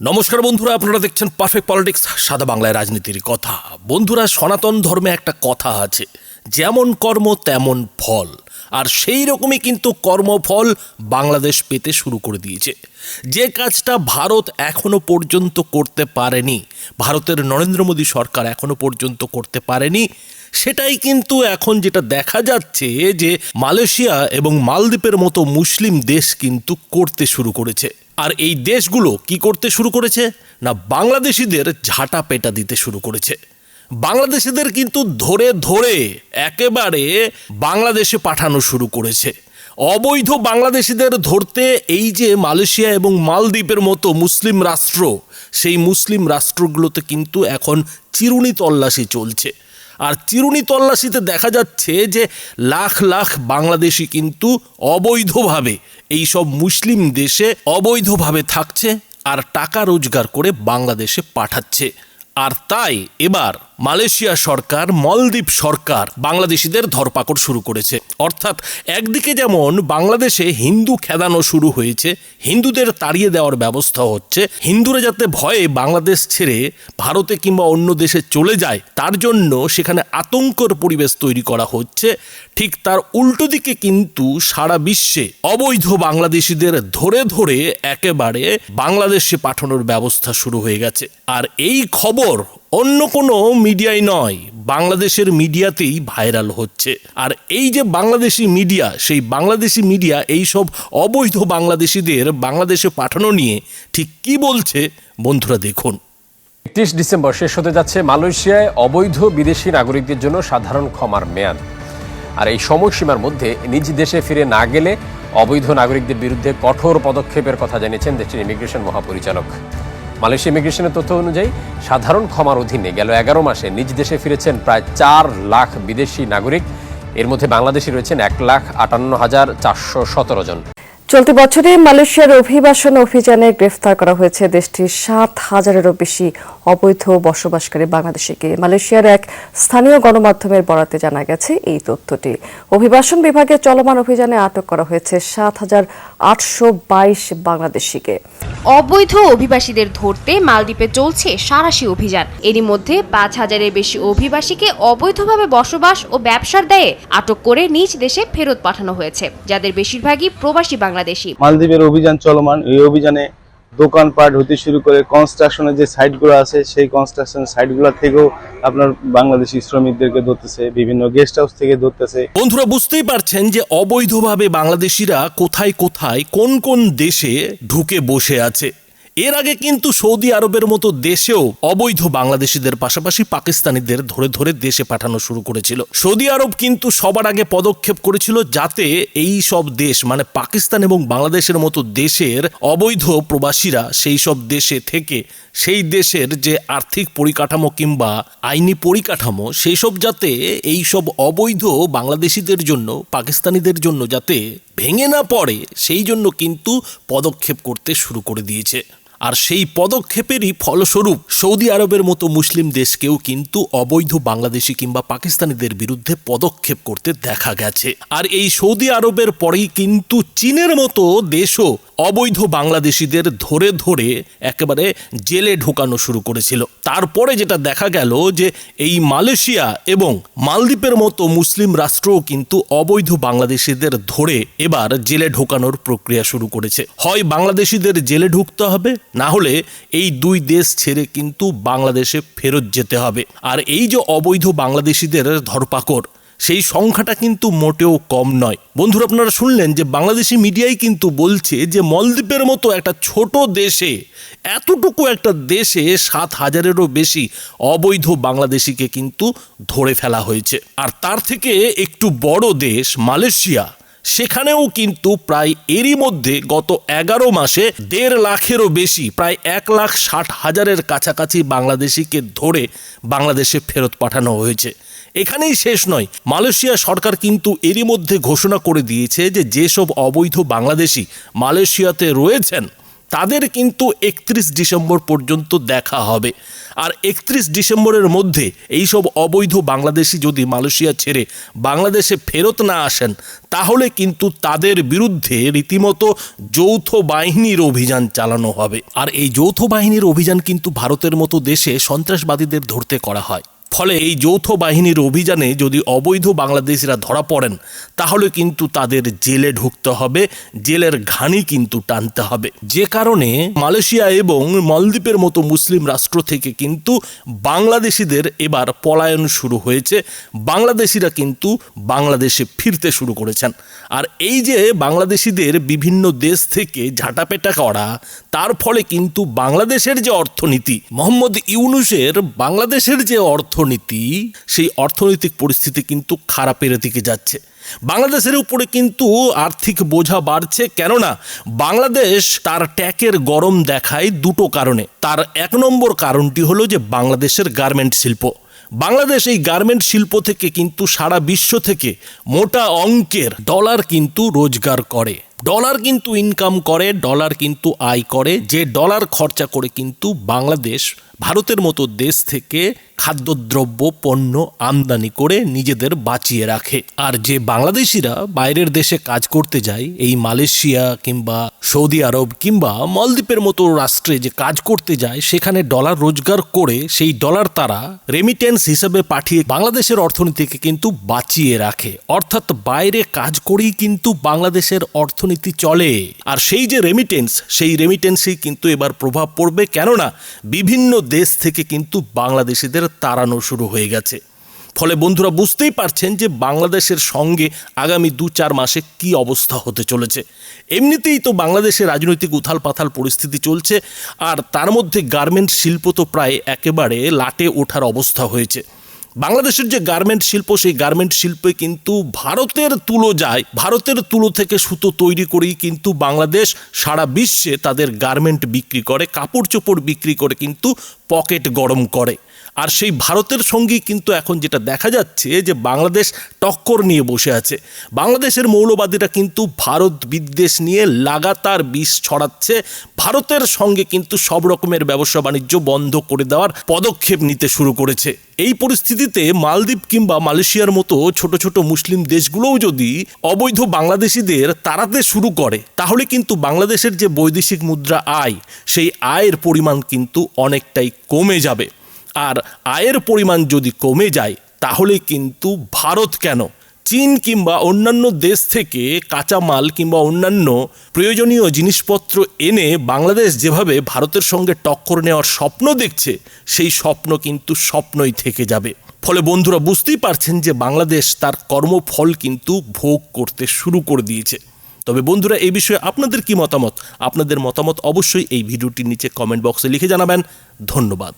নমস্কার বন্ধুরা, আপনারা দেখছেন পারফেক্ট পলিটিক্স সাদা বাংলায় রাজনীতির কথা। বন্ধুরা, সনাতন ধর্মে একটা কথা আছে, যেমন কর্ম, তেমন ফল। আর সেই রকমই কিন্তু কর্মফল বাংলাদেশ পেতে শুরু করে দিয়েছে। যে কাজটা ভারত এখনও পর্যন্ত করতে পারেনি, ভারতের নরেন্দ্র মোদী সরকার এখনও পর্যন্ত করতে পারেনি, সেটাই কিন্তু এখন যেটা দেখা যাচ্ছে যে মালয়েশিয়া এবং মালদ্বীপের মতো মুসলিম দেশ কিন্তু করতে শুরু করেছে। আর এই দেশগুলো কি করতে শুরু করেছে? না, বাংলাদেশিদের ঝাঁটা পেটা দিতে শুরু করেছে। বাংলাদেশিদের কিন্তু ধরে ধরে একেবারে বাংলাদেশে পাঠানো শুরু করেছে। অবৈধ বাংলাদেশিদের ধরতে এই যে মালয়েশিয়া এবং মালদ্বীপের মতো মুসলিম রাষ্ট্র, সেই মুসলিম রাষ্ট্রগুলোতে কিন্তু এখন চিরুনি তল্লাশি চলছে। আর চিরুনি তল্লাশিতে দেখা যাচ্ছে যে লাখ লাখ বাংলাদেশি কিন্তু অবৈধভাবে এই সব মুসলিম দেশে অবৈধভাবে থাকছে আর টাকা রোজগার করে বাংলাদেশে পাঠাচ্ছে। আর তাই এবার মালয়েশিয়া সরকার, মলদ্বীপ সরকার বাংলাদেশিদের ধরপাকড় শুরু করেছে। অর্থাৎ একদিকে যেমন বাংলাদেশে হিন্দু খেদানো শুরু হয়েছে, হিন্দুদের তাড়িয়ে দেওয়ার ব্যবস্থা হচ্ছে, হিন্দুরা যাতে ভয়ে বাংলাদেশ ছেড়ে ভারতে কিংবা অন্য দেশে চলে যায়, তার জন্য সেখানে আতঙ্কর পরিবেশ তৈরি করা হচ্ছে। ঠিক তার উল্টো দিকে কিন্তু সারা বিশ্বে অবৈধ বাংলাদেশিদের ধরে ধরে একেবারে বাংলাদেশে পাঠানোর ব্যবস্থা শুরু হয়ে গেছে। আর এই খবর অন্য কোনো মিডিয়ায় নয়, বাংলাদেশের মিডিয়াতেই ভাইরাল হচ্ছে। আর এই যে বাংলাদেশি মিডিয়া, সেই বাংলাদেশি মিডিয়া এই সব অবৈধ বাংলাদেশিদের বাংলাদেশে পাঠানো নিয়ে ঠিক কি বলছে বন্ধুরা দেখুন। একত্রিশ ডিসেম্বর শেষ হতে যাচ্ছে মালয়েশিয়ায় অবৈধ বিদেশি নাগরিকদের জন্য সাধারণ ক্ষমার মেয়াদ। আর এই সময়সীমার মধ্যে নিজ দেশে ফিরে না গেলে অবৈধ নাগরিকদের বিরুদ্ধে কঠোর পদক্ষেপের কথা জানিয়েছেন দেশটির ইমিগ্রেশন মহাপরিচালক। মালয়েশিয়া ইমিগ্রেশনের তথ্য অনুযায়ী, সাধারণ ক্ষমার অধীনে গেল এগারো মাসে নিজ দেশে ফিরেছেন প্রায় চার লাখ বিদেশি নাগরিক। এর মধ্যে বাংলাদেশি রয়েছেন এক লাখ আটান্ন হাজার চারশো সতেরো জন। চলতি বছরে মালয়েশিয়ার অভিবাসন অভিযানে গ্রেফতার করা হয়েছে দেশটির সাত হাজারেরও বেশি অবৈধ বসবাসকারী বাংলাদেশিকে মালয়েশিয়ার এক স্থানীয় গণমাধ্যমের বরাতে জানা গেছে এই তথ্যটি। অভিবাসন বিভাগে চলমান অভিযানে আটক করা হয়েছে সাত হাজার আটশো বাইশ বাংলাদেশিকে। অবৈধ অভিবাসীদের ধরতে মালদ্বীপে চলছে সারাশি অভিযান। এরই মধ্যে পাঁচ হাজারের বেশি অভিবাসীকে অবৈধভাবে বসবাস ও ব্যবসার দায়ে আটক করে নিজ দেশে ফেরত পাঠানো হয়েছে যাদের বেশিরভাগই প্রবাসী বাংলাদেশি। মালদ্বীপের অভিযান চলমান। এই অভিযানে দোকানপাট হতে শুরু করে কনস্ট্রাকশনের যে সাইটগুলো আছে, সেই কনস্ট্রাকশন সাইটগুলো থেকেও আপনার বাংলাদেশি শ্রমিকদেরকে ধরতেছে, বিভিন্ন গেস্ট হাউস থেকে ধরতেছে। বন্ধুরা, বুঝতেই পারছেন যে অবৈধভাবে বাংলাদেশিরা কোথায় কোথায় কোন কোন দেশে ঢুকে বসে আছে। এর আগে কিন্তু সৌদি আরবের মতো দেশেও অবৈধ বাংলাদেশিদের পাশাপাশি পাকিস্তানিদের ধরে ধরে দেশে পাঠানো শুরু করেছিল। সৌদি আরব কিন্তু সবার আগে পদক্ষেপ করেছিল যাতে এই সব দেশ মানে পাকিস্তান এবং বাংলাদেশের মতো দেশের অবৈধ প্রবাসীরা সেই সব দেশে থেকে, সেই দেশের যে আর্থিক পরিকাঠামো কিংবা আইনি পরিকাঠামো, সেই সব যাতে এই সব অবৈধ বাংলাদেশিদের জন্য, পাকিস্তানিদের জন্য যাতে ভেঙে না পড়ে, সেই জন্য কিন্তু পদক্ষেপ করতে শুরু করে দিয়েছে। আর সেই পদক্ষেপেরই ফলস্বরূপ সৌদি আরবের মতো মুসলিম দেশকেও কিন্তু অবৈধ বাংলাদেশি কিংবা পাকিস্তানিদের বিরুদ্ধে পদক্ষেপ করতে দেখা গেছে। আর এই সৌদি আরবের পরেই কিন্তু চীনের মতো দেশও অবৈধ বাংলাদেশিদের ধরে ধরে একেবারে জেলে ঢোকানো শুরু করেছিল। তারপরে যেটা দেখা গেল যে এই মালয়েশিয়া এবং মালদ্বীপের মতো মুসলিম রাষ্ট্রও কিন্তু অবৈধ বাংলাদেশিদের ধরে এবার জেলে ঢোকানোর প্রক্রিয়া শুরু করেছে। হয় বাংলাদেশিদের জেলে ঢুকতে হবে, না হলে এই দুই দেশ ছেড়ে কিন্তু বাংলাদেশে ফেরত যেতে হবে। আর এই যে অবৈধ বাংলাদেশিদের ধরপাকড় সেই সংখ্যাটা কিন্তু মোটেও কম নয়। বন্ধুরা, আপনারা শুনলেন যে বাংলাদেশি মিডিয়াই কিন্তু বলছে যে মলদ্বীপের মতো একটা ছোট দেশে, এতটুকু একটা দেশে সাত হাজারেরও বেশি অবৈধ বাংলাদেশিকে কিন্তু ধরে ফেলা হয়েছে। আর তার থেকে একটু বড় দেশ মালয়েশিয়া। সেখানেও কিন্তু প্রায় এরই মধ্যে গত এগারো মাসে দেড় লাখেরও বেশি, প্রায় এক লাখ ষাট হাজারের কাছাকাছি বাংলাদেশিকে ধরে বাংলাদেশে ফেরত পাঠানো হয়েছে। এখানেই শেষ নয়, মালয়েশিয়া সরকার কিন্তু এরই মধ্যে ঘোষণা করে দিয়েছে যে যেসব অবৈধ বাংলাদেশি মালয়েশিয়াতে রয়েছেন তাদের কিন্তু একত্রিশ ডিসেম্বর পর্যন্ত দেখা হবে। আর একত্রিশ ডিসেম্বরের মধ্যে এইসব অবৈধ বাংলাদেশি যদি মালয়েশিয়া ছেড়ে বাংলাদেশে ফেরত না আসেন, তাহলে কিন্তু তাদের বিরুদ্ধে রীতিমতো যৌথ বাহিনীর অভিযান চালানো হবে। আর এই যৌথ বাহিনীর অভিযান কিন্তু ভারতের মতো দেশে সন্ত্রাসবাদীদের ধরতে করা হয়। ফলে এই যৌথ বাহিনীর অভিযানে যদি অবৈধ বাংলাদেশিরা ধরা পড়েন, তাহলে কিন্তু তাদের জেলে ঢুকতে হবে, জেলের ঘানি কিন্তু টানতে হবে। যে কারণে মালয়েশিয়া এবং মালদ্বীপের মতো মুসলিম রাষ্ট্র থেকে কিন্তু বাংলাদেশিদের এবার পলায়ন শুরু হয়েছে। বাংলাদেশিরা কিন্তু বাংলাদেশে ফিরতে শুরু করেছেন। আর এই যে বাংলাদেশিদের বিভিন্ন দেশ থেকে ঝাঁটাপেটা করা, তার ফলে কিন্তু বাংলাদেশের যে অর্থনীতি, মোহাম্মদ ইউনুসের বাংলাদেশের যে অর্থনীতি, সেই অর্থনৈতিক পরিস্থিতি কিন্তু খারাপের দিকে যাচ্ছে। বাংলাদেশের উপরে কিন্তু আর্থিক বোঝা বাড়ছে, কেননা বাংলাদেশ তার ট্যাকের গরম দেখায় দুটো কারণে। তার এক নম্বর কারণটি হলো যে বাংলাদেশের গার্মেন্ট শিল্প। বাংলাদেশ এই গার্মেন্ট শিল্প থেকে কিন্তু সারা বিশ্ব থেকে মোটা অঙ্কের ডলার কিন্তু রোজগার করে। ডলার কিন্তু ইনকাম করে ডলার কিন্তু আয় করে। যে ডলার খরচা করে কিন্তু বাংলাদেশ ভারতের মতো দেশ থেকে খাদ্যদ্রব্য, পণ্য আমদানি করে নিজেদের বাঁচিয়ে রাখে। আর যে বাংলাদেশিরা বাইরের দেশে কাজ করতে যায়, এই মালয়েশিয়া কিংবা সৌদি আরব কিংবা মলদ্বীপের মতো রাষ্ট্রে যে কাজ করতে যায়, সেখানে ডলার রোজগার করে সেই ডলার তারা রেমিটেন্স হিসেবে পাঠিয়ে বাংলাদেশের অর্থনীতিকে কিন্তু বাঁচিয়ে রাখে। অর্থাৎ বাইরে কাজ করেই কিন্তু বাংলাদেশের অর্থনীতি চলে। আর সেই যে রেমিটেন্স সেই রেমিটেন্সেই কিন্তু এবার প্রভাব পড়বে কেননা, বিভিন্ন দেশ থেকে কিন্তু বাংলাদেশিদের তাড়ানো শুরু হয়ে গেছে। ফলে বন্ধুরা বুঝতেই পারছেন যে বাংলাদেশের সঙ্গে আগামী দু চার মাসে কি অবস্থা হতে চলেছে। এমনিতেই তো বাংলাদেশে রাজনৈতিক উথাল পাথাল পরিস্থিতি চলছে, আর তার মধ্যে গার্মেন্ট শিল্প তো প্রায় একেবারে লাটে ওঠার অবস্থা হয়েছে। বাংলাদেশের যে গার্মেন্ট শিল্প, সেই গার্মেন্ট শিল্পে কিন্তু ভারতের তুলো যায়। ভারতের তুলো থেকে সুতো তৈরি করেই কিন্তু বাংলাদেশ সারা বিশ্বে তাদের গার্মেন্ট বিক্রি করে, কাপড় চোপড় বিক্রি করে কিন্তু পকেট গরম করে। আর সেই ভারতের সঙ্গেই কিন্তু এখন যেটা দেখা যাচ্ছে যে বাংলাদেশ টক্কর নিয়ে বসে আছে। বাংলাদেশের মৌলবাদীরা কিন্তু ভারত বিদ্বেষ নিয়ে লাগাতার বিষ ছড়াচ্ছে। ভারতের সঙ্গে কিন্তু সব রকমের ব্যবসা বাণিজ্য বন্ধ করে দেওয়ার পদক্ষেপ নিতে শুরু করেছে। এই পরিস্থিতিতে মালদ্বীপ কিংবা মালয়েশিয়ার মতো ছোট ছোট মুসলিম দেশগুলোও যদি অবৈধ বাংলাদেশিদের তাড়াতে শুরু করে, তাহলে কিন্তু বাংলাদেশের যে বৈদেশিক মুদ্রা আয়, সেই আয়ের পরিমাণ কিন্তু অনেকটাই কমে যাবে। আর আয়ের পরিমাণ যদি কমে যায়, তাহলে কিন্তু ভারত কেন? চীন কিংবা অন্যান্য দেশ থেকে কাঁচামাল কিংবা অন্যান্য প্রয়োজনীয় জিনিসপত্র এনে বাংলাদেশ যেভাবে ভারতের সঙ্গে টক্কর নেওয়ার স্বপ্ন দেখছে, সেই স্বপ্ন কিন্তু স্বপ্নই থেকে যাবে। ফলে বন্ধুরা বুঝতেই পারছেন যে বাংলাদেশ তার কর্মফল কিন্তু ভোগ করতে শুরু করে দিয়েছে। তবে বন্ধুরা এই বিষয়ে আপনাদের কি মতামত? আপনাদের মতামত অবশ্যই এই ভিডিওটির নিচে কমেন্ট বক্সে লিখে জানাবেন। ধন্যবাদ।